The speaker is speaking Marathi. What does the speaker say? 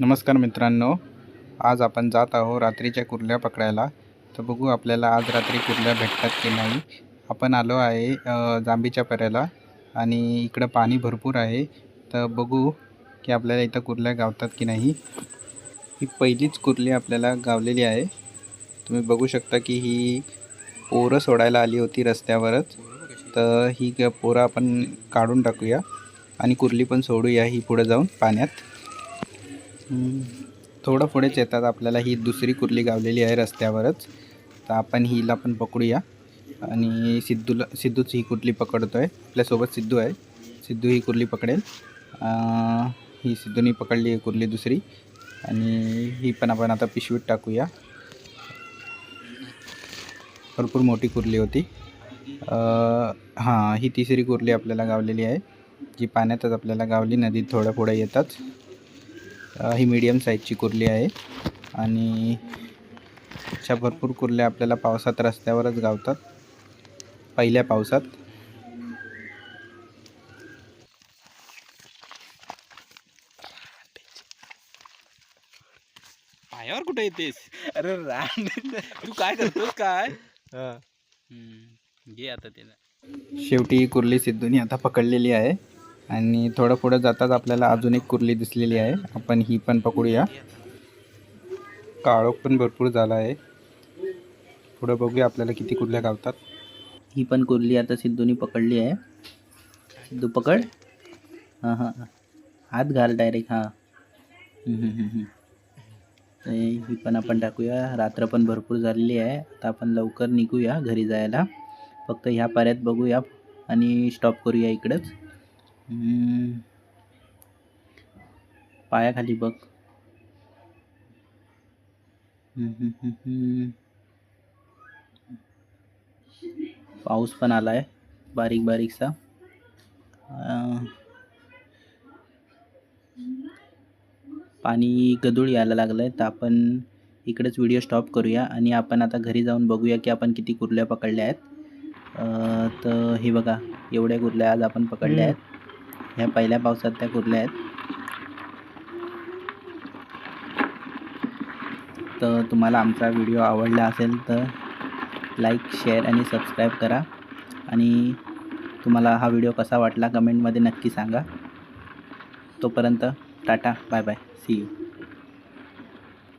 नमस्कार मित्रांनो आज आपण जात आहो रात्रीच्या कुर्ल्या पकडायला. तर बघू आपल्याला आज रात्री कुर्ल्या भेटतात की नाही. आपण आलो आहे जांबीच्या जांभीच्या पर्याला आणि इकडं पाणी भरपूर आहे. तर बघू की आपल्याला इथं कुर्ल्या गावतात की नाही. ही पहिलीच कुर्ली आपल्याला गावलेली आहे. तुम्ही बघू शकता की ही पोरं सोडायला आली होती रस्त्यावरच. तर ही ग- पोरं आपण काढून टाकूया आणि कुर्ली पण सोडूया ही पुढं जाऊन पाण्यात. थोडं पुढेच येतात आपल्याला. ही दुसरी कुर्ली गावलेली आहे रस्त्यावरच. तर आपण हिला पण पकडूया. आणि सिद्धूला सिद्धूच ही कुर्ली पकडतो आहे आपल्यासोबत सिद्धू आहे. सिद्धू ही कुर्ली पकडेल. ही सिद्धूनी पकडली आहे कुर्ली दुसरी. आणि ही पण आपण आता पिशवीत टाकूया. भरपूर मोठी कुर्ली होती. हां ही तिसरी कुर्ली आपल्याला गावलेली आहे. जी पाण्यातच आपल्याला गावली. नदीत थोड्या पुढे येतात. ही मीडियम साईजची कुर्ली आहे. आणि अशा भरपूर कुर्ल्या आपल्याला पावसात रस्त्यावरच गावतात. पहिल्या पावसात. पायावर कुठे येतेस? अरे तू काय करतोस काय? हा. घे आता त्याला शेवटी ही कुर्ली सिद्धूनी आता पकडलेली आहे. आणि थोडं पुढं जाताच आपल्याला अजून एक कुर्ली दिसलेली आहे. आपण ही पण पकडूया. काळोख पण भरपूर झाला आहे. पुढं बघूया आपल्याला किती कुर्ल्या गावतात. ही पण कुर्ली आता सिद्धूनी पकडली आहे. सिद्धू पकड. हां हां हां. हात घाल डायरेक्ट हां. ही पण आपण टाकूया. रात्र पण भरपूर झालेली आहे. आता आपण लवकर निघूया घरी जायला. फक्त ह्या पाऱ्यात बघूया आणि स्टॉप करूया इकडंच. पायाखाली बघ. पाऊस पण आला आहे बारीक बारीकसा. पाणी गदूळ यायला लागलं आहे तर आपण इकडेच व्हिडिओ स्टॉप करूया आणि आपण आता घरी जाऊन बघूया की आपण किती कुर्ल्या पकडल्या आहेत. तर हे बघा एवढ्या कुर्ल्या आज आपण पकडल्या आहेत. ह्या पहिल्या पावसात त्या कुरल्या आहेत? तर तुम्हाला आमचा व्हिडिओ आवडला असेल तर लाईक शेअर आणि सबस्क्राईब करा. आणि तुम्हाला हा व्हिडिओ कसा वाटला कमेंटमध्ये नक्की सांगा. तोपर्यंत tata bye bye see you.